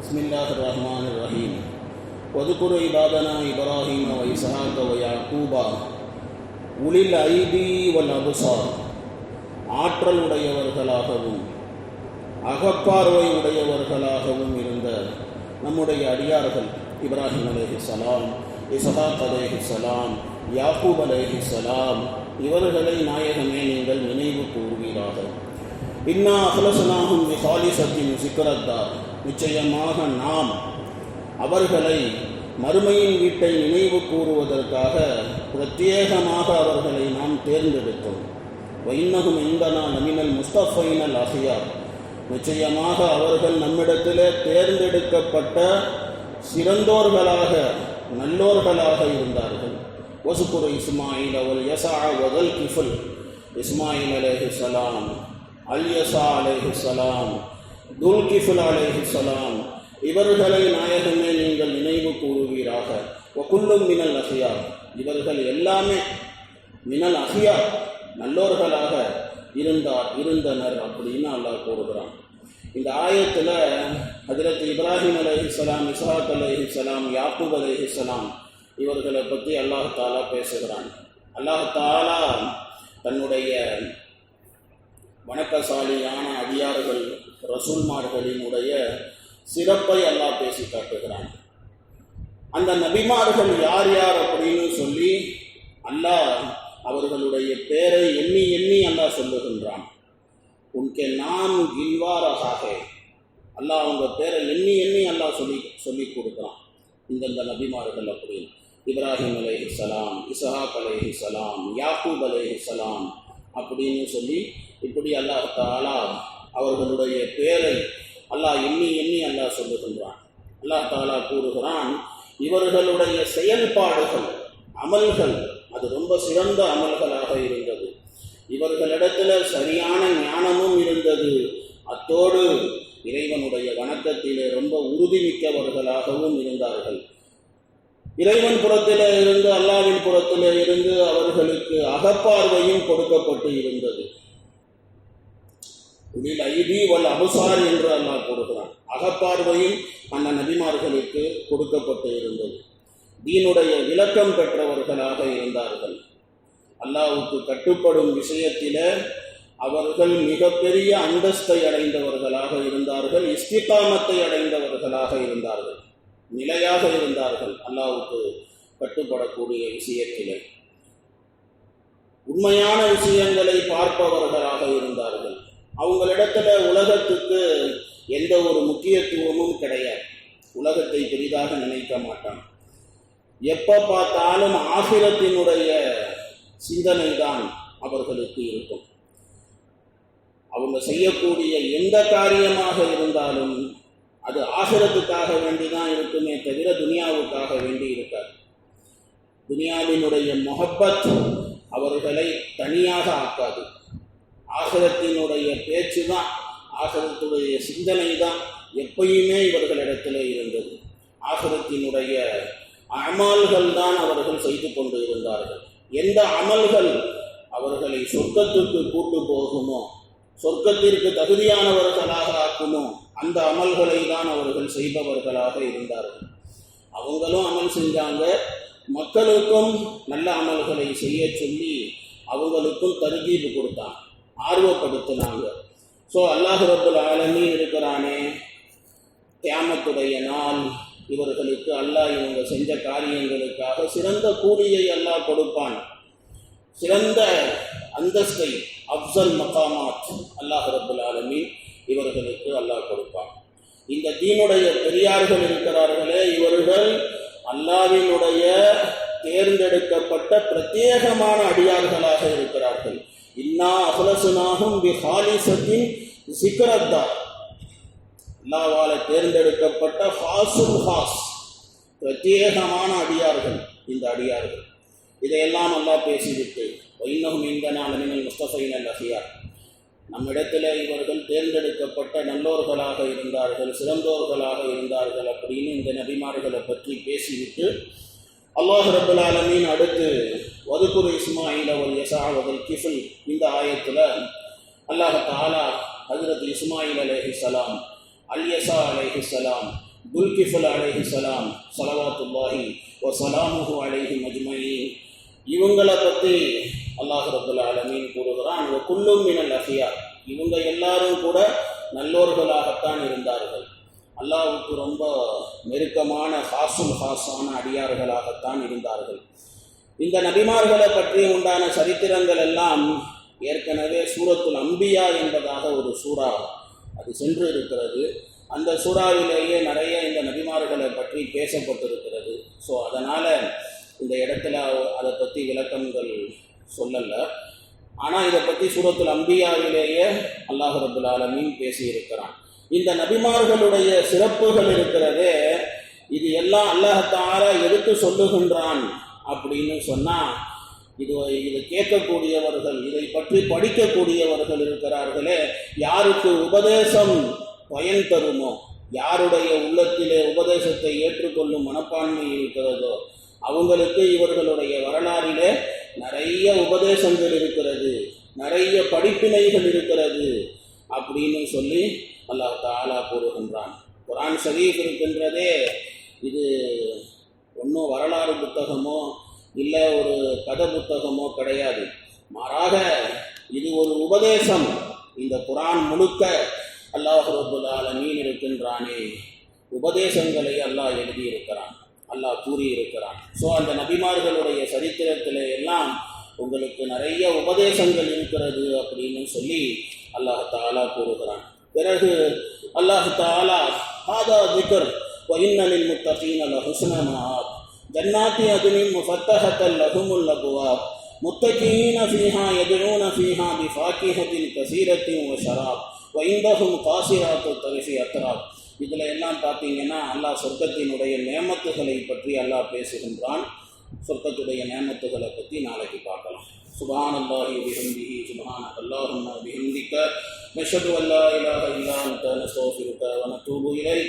بسم الله الرحمن الرحيم واذكر عبادنا إبراهيم وإسحاق ويعقوب أولي الأيدي والأبصار ஆற்றல் உடையவர்களாகவும் அகப்பார்வை உடையவர்களாகவும் இருந்த நம்முடைய அடியார்கள் இப்ராஹிம் அலேஹி சலாம் இசஹாக் அலேஹி சலாம் யாக்கூப் அலேஹி சலாம் இவர்களை நாயகமே நீங்கள் நினைவு கூறுவீராக இன்னா அஹ்லசனாகும் விஹாலிசத்தின் சிக்கரத்தார் நிச்சயமாக நாம் அவர்களை மறுமையின் வீட்டை நினைவு கூறுவதற்காக பிரத்யேகமாக அவர்களை நாம் தேர்ந்தெடுத்தோம். வைன்னகும் இந்தனா நமினல் முஸ்தஃபைனல் அசையார் நிச்சயமாக அவர்கள் நம்மிடத்திலே தேர்ந்தெடுக்கப்பட்ட சிறந்தோர்களாக நல்லோர்களாக இருந்தார்கள். ஒசுக்குரு இஸ்மாயில் அவல் யசா வதல் கிஃபுல் இஸ்மாயில் அலேஹி சலாம் அல் யசா துல்கிஃபுல் சலாம் அலேஹி சலாம். இவர்களை நாயகமே நீங்கள் நினைவு கூறுவீராக. ஒக்குள்ளும் மினல் அசியார் இவர்கள் எல்லாமே மினல் அசியார் நல்லோர்களாக இருந்தார் இருந்தனர் அப்படின்னு அல்லாஹ் கூறுகிறான். இந்த ஆயத்தில் ஹஜரத் இப்ராஹிம் அலைஹிஸ்ஸலாம் இஸ்ஹாக் அலைஹிஸ்ஸலாம் யாக்கூப் அலைஹிஸ்ஸலாம் இவர்களை பற்றி அல்லாஹ் தாலா பேசுகிறான். அல்லாஹ் தாலா தன்னுடைய வணக்கசாலியான அடியார்கள் ரசூல்மார்களினுடைய சிறப்பை அல்லாஹ் பேசி காட்டுகிறான். அந்த நபிமார்கள் யார் யார் அப்படின்னு சொல்லி அல்லாஹ் அவர்களுடைய பேரை எண்ணி எண்ணி அல்லாஹ் சொல்லுகின்றான். உன்கே நாம் கில்வாரகாக அல்லாஹ் அவங்க பேரை எண்ணி எண்ணி அல்லாஹ் சொல்லி சொல்லி கொடுக்குறான். இந்தந்த நபிமார்கள் அப்படின்னு. இப்ராஹிம் அலேஹி சலாம் இசஹாக் அலேஹி சலாம் யாக்கூப் அலேஹி சலாம் அப்படின்னு சொல்லி இப்படி அல்லாஹ் தாலா அவர்களுடைய பேரை அல்லாஹ் எண்ணி எண்ணி அல்லாஹ் சொல்லுகின்றான். அல்லாஹ் தாலா கூறுகிறான் இவர்களுடைய செயல்பாடுகள் அமல்கள் அது ரொம்ப சிறந்த அமல்களாக இருந்தது. இவர்களிடத்துல சரியான ஞானமும் இருந்தது. அத்தோடு இறைவனுடைய வணக்கத்திலே ரொம்ப உறுதிமிக்கவர்களாகவும் இருந்தார்கள். இறைவன் புறத்தில் இருந்து அல்லாவின் புறத்தில் இருந்து அவர்களுக்கு அகப்பார்வையும் கொடுக்கப்பட்டு இருந்தது. இதில் ஐதி வல் அபுசார் என்று அல்லாஹ் கூறுகிறான் அகப்பார்வையும் அந்த நபிமார்களுக்கு கொடுக்கப்பட்டு இருந்தது. தீனுடைய விளக்கம் பெற்றவர்களாக இருந்தார்கள். அல்லாவுக்கு கட்டுப்படும் விஷயத்தில அவர்கள் மிகப்பெரிய அந்தஸ்தை அடைந்தவர்களாக இருந்தார்கள் இஸ்திகாமத்தை அடைந்தவர்களாக இருந்தார்கள் நிலையாக இருந்தார்கள். அல்லாவுக்கு கட்டுப்படக்கூடிய விஷயத்தில். உண்மையான விஷயங்களை பார்ப்பவர்களாக இருந்தார்கள். அவங்களிடத்துல உலகத்துக்கு எந்த ஒரு முக்கியத்துவமும் கிடையாது. உலகத்தை பெரிதாக நினைக்க மாட்டான். எப்ப பார்த்தாலும் ஆசிரத்தினுடைய சிந்தனை தான் அவர்களுக்கு இருக்கும். அவங்க செய்யக்கூடிய எந்த காரியமாக இருந்தாலும் அது ஆசிரத்துக்காக வேண்டி தான் இருக்குமே தவிர துனியாவுக்காக வேண்டி இருக்காது. துனியாவினுடைய மொஹப்பத் அவர்களை தனியாக ஆக்காது. ஆசிரத்தினுடைய பேச்சு தான் ஆசிரத்துடைய சிந்தனை தான் எப்பயுமே இவர்களிடத்தில் இருந்தது. ஆசிரத்தினுடைய அமல்கள் தான் அவர்கள் செய்து கொண்டு இருந்தார்கள். எந்த அமல்கள் அவர்களை சொர்க்கத்துக்கு கூட்டு போகுமோ சொர்க்கத்திற்கு தகுதியானவர்களாக ஆக்குமோ அந்த அமல்களை தான் அவர்கள் செய்பவர்களாக இருந்தார்கள். அவங்களும் அமல் செஞ்சாங்க. மக்களுக்கும் நல்ல அமல்களை செய்ய சொல்லி அவங்களுக்கும் தருகீபு கொடுத்தாங்க ஆர்வப்படுத்தினாங்க. ஸோ அல்லாஹ் ரபுல் இருக்கிறானே தியாமத்துடைய நாள். இவர்களுக்கு அல்லாஹ் இவங்க செஞ்ச காரியங்களுக்காக சிறந்த கூலியை அல்லாஹ் கொடுப்பான். சிறந்த அந்தஸ்தை அப்சல் மகாமாத் அல்லாஹ் ரபுல் ஆலமி இவர்களுக்கு அல்லாஹ் கொடுப்பான். இந்த தீனுடைய பெரியார்கள் இருக்கிறார்களே இவர்கள் அல்லாவினுடைய தேர்ந்தெடுக்கப்பட்ட பிரத்யேகமான அடியார்களாக இருக்கிறார்கள். இன்னா அகலசுனாகும் பி ஹாலிசத்தின் சிக்கரத்தா அல்லாவால தேர்ந்தெடுக்கப்பட்ட ஹாசுல் ஹாஸ் பிரத்யேகமான அடியார்கள் இந்த அடியார்கள். இதையெல்லாம் நல்லா பேசிவிட்டு இன்னும் இந்த நாளினில் முஸ்தஃபைன் அல் அஹியார் நம்மிடத்தில் இவர்கள் தேர்ந்தெடுக்கப்பட்ட நல்லோர்களாக இருந்தார்கள் சிறந்தோர்களாக இருந்தார்கள் அப்படின்னு இந்த நபிமார்களை பற்றி பேசிவிட்டு அல்லாஹ் ரபுல் ஆலமீன் அடுத்து வதுகுரு இஸ்மாயில் அவல் யசா அவல் கிஃபில் இந்த ஆயத்தில் அல்லாஹ் தாலா ஹஜரத் இஸ்மாயில் அலேஹி சலாம் அல்யசா அலைஹிஸ்ஸலாம் துல்கிஃபல் அலேஹி சலாம் சலவாத்துல்லாஹி வ சலாமுஹு அலேஹி மஜ்மயி இவங்களை பற்றி அல்லாஹ் ரபுல் ஆலமீன் கூறுகிறான் குல்லும் மினல் அஃபியா. இவங்க எல்லாரும் கூட நல்லோர்களாகத்தான் இருந்தார்கள். அல்லாவுக்கு ரொம்ப நெருக்கமான ஹாசுல் ஹாஸான அடியார்களாகத்தான் இருந்தார்கள். இந்த நபிமார்களை பற்றி உண்டான சரித்திரங்கள் எல்லாம் ஏற்கனவே சூரத்துல் அம்பியா என்பதாக ஒரு சூறா அது சென்று இருக்கிறது அந்த சூறாவிலேயே நிறைய இந்த நபிமார்களை பற்றி பேசப்பட்டிருக்கிறது. ஸோ அதனால் இந்த இடத்துல அதை பற்றி விளக்கங்கள் சொல்லலை. ஆனால் இதை பற்றி சூரத்துல் அம்பியாவிலேயே அல்லாஹ் ரபுல் பேசியிருக்கிறான். இந்த நபிமார்களுடைய சிறப்புகள் இருக்கிறதே இது எல்லாம் அல்லாஹத்தார எடுத்து சொல்லுகின்றான் அப்படின்னு சொன்னால் இது இதை கேட்கக்கூடியவர்கள் இதை பற்றி படிக்கக்கூடியவர்கள் இருக்கிறார்களே யாருக்கு உபதேசம் பயன் தருமோ யாருடைய உள்ளத்திலே உபதேசத்தை ஏற்றுக்கொள்ளும் மனப்பான்மை இருக்கிறதோ அவங்களுக்கு இவர்களுடைய வரலாறிலே நிறைய உபதேசங்கள் இருக்கிறது நிறைய படிப்பினைகள் இருக்கிறது அப்படின்னு சொல்லி அல்லாஹ் தாலா கூறுகின்றான். குரான் ஷரீஃப் இருக்கின்றதே இது ஒன்றும் வரலாறு புத்தகமோ இல்லை ஒரு கதை புத்தகமோ கிடையாது. மாறாக இது ஒரு உபதேசம். இந்த குரான் முழுக்க அல்லாஹ் ரபுல் ஆலமீன் இருக்கின்றானே. உபதேசங்களை அல்லாஹ் எழுதியிருக்கிறான். அல்லாஹ் கூறியிருக்கிறான். ஸோ அந்த நபிமார்களுடைய சரித்திரத்தில் எல்லாம் உங்களுக்கு நிறைய உபதேசங்கள் இருக்கிறது அப்படின்னு சொல்லி அல்லாஹ் தாலா கூறுகிறான். பிறகு அல்லாஹு தாலா ஹாதா திகர் ஒயின்னலில் முத்தகீன் அல்ல ஹுஸ்னமாத் ஜன்னாத்தி அதுனின் முஃபத்தஹத்தல் லகுமுல் லகுவாப் முத்தகீன ஃபீஹா எதுனூன ஃபீஹா பி ஃபாக்கிஹத்தின் கசீரத்தின் ஷராப். வைந்தகும் காசிராத்து தரிசி அத்தராப் இதில் எல்லாம் பார்த்தீங்கன்னா அல்லாஹ் சொர்க்கத்தினுடைய நேமத்துகளை பற்றி அல்லாஹ் பேசுகின்றான். சொர்க்கத்துடைய நேமத்துகளை பற்றி நாளைக்கு பார்க்கலாம். சுபான் அல்லாஹி விஹந்திஹி சுபான் அல்லாஹும் விஹந்திக்க نشهد أن لا إله إلا أنت نستغفرك ونتوب إليك